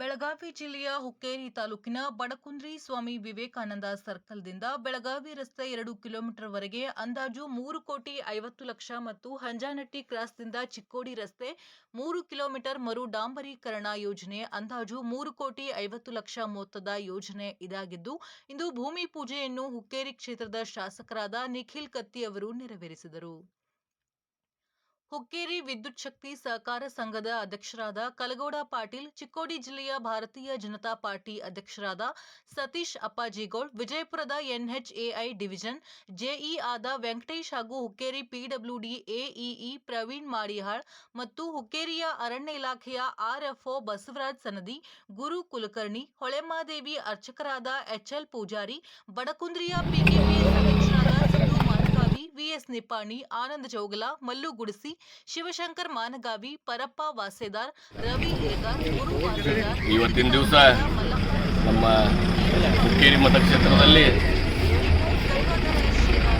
ಬೆಳಗಾವಿ ಜಿಲ್ಲೆಯ ಹುಕ್ಕೇರಿ ತಾಲೂಕಿನ ಬಡಕುಂದ್ರಿ ಸ್ವಾಮಿ ವಿವೇಕಾನಂದ ಸರ್ಕಲ್ದಿಂದ ಬೆಳಗಾವಿ ರಸ್ತೆ ಎರಡು ಕಿಲೋಮೀಟರ್ವರೆಗೆ ಅಂದಾಜು ಮೂರು ಕೋಟಿ ಐವತ್ತು ಲಕ್ಷ ಮತ್ತು ಹಂಜಾನಟ್ಟಿ ಕ್ರಾಸ್ದಿಂದ ಚಿಕ್ಕೋಡಿ ರಸ್ತೆ ಮೂರು ಕಿಲೋಮೀಟರ್ ಮರು ಡಾಂಬರೀಕರಣ ಯೋಜನೆ ಅಂದಾಜು ಮೂರು ಕೋಟಿ ಐವತ್ತು ಲಕ್ಷ ಮೊತ್ತದ ಯೋಜನೆ ಇದಾಗಿದ್ದು, ಇಂದು ಭೂಮಿ ಪೂಜೆಯನ್ನು ಹುಕ್ಕೇರಿ ಕ್ಷೇತ್ರದ ಶಾಸಕರಾದ ನಿಖಿಲ್ ಕತ್ತಿ ಅವರು ನೆರವೇರಿಸಿದರು. ಹುಕ್ಕೇರಿ ವಿದ್ಯುತ್ ಶಕ್ತಿ ಸಹಕಾರ ಸಂಘದ ಅಧ್ಯಕ್ಷರಾದ ಕಲಗೌಡ ಪಾಟೀಲ್, ಚಿಕ್ಕೋಡಿ ಜಿಲ್ಲೆಯ ಭಾರತೀಯ ಜನತಾ ಪಾರ್ಟಿ ಅಧ್ಯಕ್ಷರಾದ ಸತೀಶ್ ಅಪ್ಪಾಜಿಗೌಡ್, ವಿಜಯಪುರದ ಎನ್ಎಚ್ಎಐ ಡಿವಿಷನ್ ಜೆಇ ಆದ ವೆಂಕಟೇಶ್ ಹಾಗೂ ಹುಕ್ಕೇರಿ ಪಿಡಬ್ಲ್ಯೂಡಿ ಎಇಇ ಪ್ರವೀಣ್ ಮಾಡಿಹಾಳ್ ಮತ್ತು ಹುಕ್ಕೇರಿಯ ಅರಣ್ಯ ಇಲಾಖೆಯ ಆರ್ಎಫ್ಒ ಬಸವರಾಜ್ ಸನದಿ, ಗುರು ಕುಲಕರ್ಣಿ, ಹೊಳೆಮಾದೇವಿ ಅರ್ಚಕರಾದ ಎಚ್ಎಲ್ ಪೂಜಾರಿ, ಬಡಕುಂದ್ರಿಯ ಸಿದ್ದು ಮಾನಗಾವಿ ನಿಪಾಣಿ ಆನಂದ್ ಜೋಗಲ ಮಲ್ಲು ಗುಡಿಸಿ, ಶಿವಶಂಕರ್ ಮಾನಗಾವಿ, ಪರಪ್ಪ ವಾಸೇದಾರ್, ರವಿ ಇವತ್ತಿನ ದಿವಸ ನಮ್ಮ ಹುಕ್ಕೇರಿ ಮತಕ್ಷೇತ್ರದಲ್ಲಿ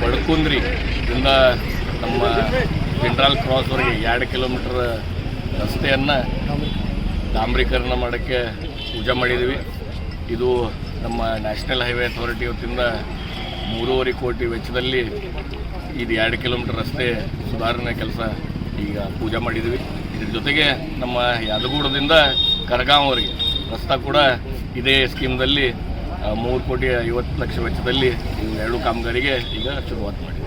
ಬಡಕುಂದ್ರಿ ಇಂದ ನಮ್ಮ ಜಿಂಡ್ರಾಲ್ ಕ್ರಾಸ್ವರೆಗೆ ಎರಡು ಕಿಲೋಮೀಟರ್ ರಸ್ತೆಯನ್ನು ಡಾಂಬ್ರೀಕರಣ ಮಾಡೋಕ್ಕೆ ಪೂಜೆ ಮಾಡಿದ್ದೀವಿ ಇದು ನಮ್ಮ ನ್ಯಾಷನಲ್ ಹೈವೇ ಅಥಾರಿಟಿ ವತಿಯಿಂದ ಮೂರುವರೆ ಕೋಟಿ ವೆಚ್ಚದಲ್ಲಿ ಇದು ಎರಡು ಕಿಲೋಮೀಟರ್ ರಸ್ತೆ ಸುಧಾರಣೆ ಕೆಲಸ ಈಗ ಪೂಜೆ ಮಾಡಿದ್ವಿ. ಇದ್ರ ಜೊತೆಗೆ ನಮ್ಮ ಯಾದಗೂಡದಿಂದ ಕರಗಾಂವರೆಗೆ ರಸ್ತೆ ಕೂಡ ಇದೇ ಸ್ಕೀಮ್ದಲ್ಲಿ ಮೂರು ಕೋಟಿ ಐವತ್ತು ಲಕ್ಷ ವೆಚ್ಚದಲ್ಲಿ ಎರಡು ಕಾಮಗಾರಿಗೆ ಈಗ ಶುರುವಾತ್ ಮಾಡಿ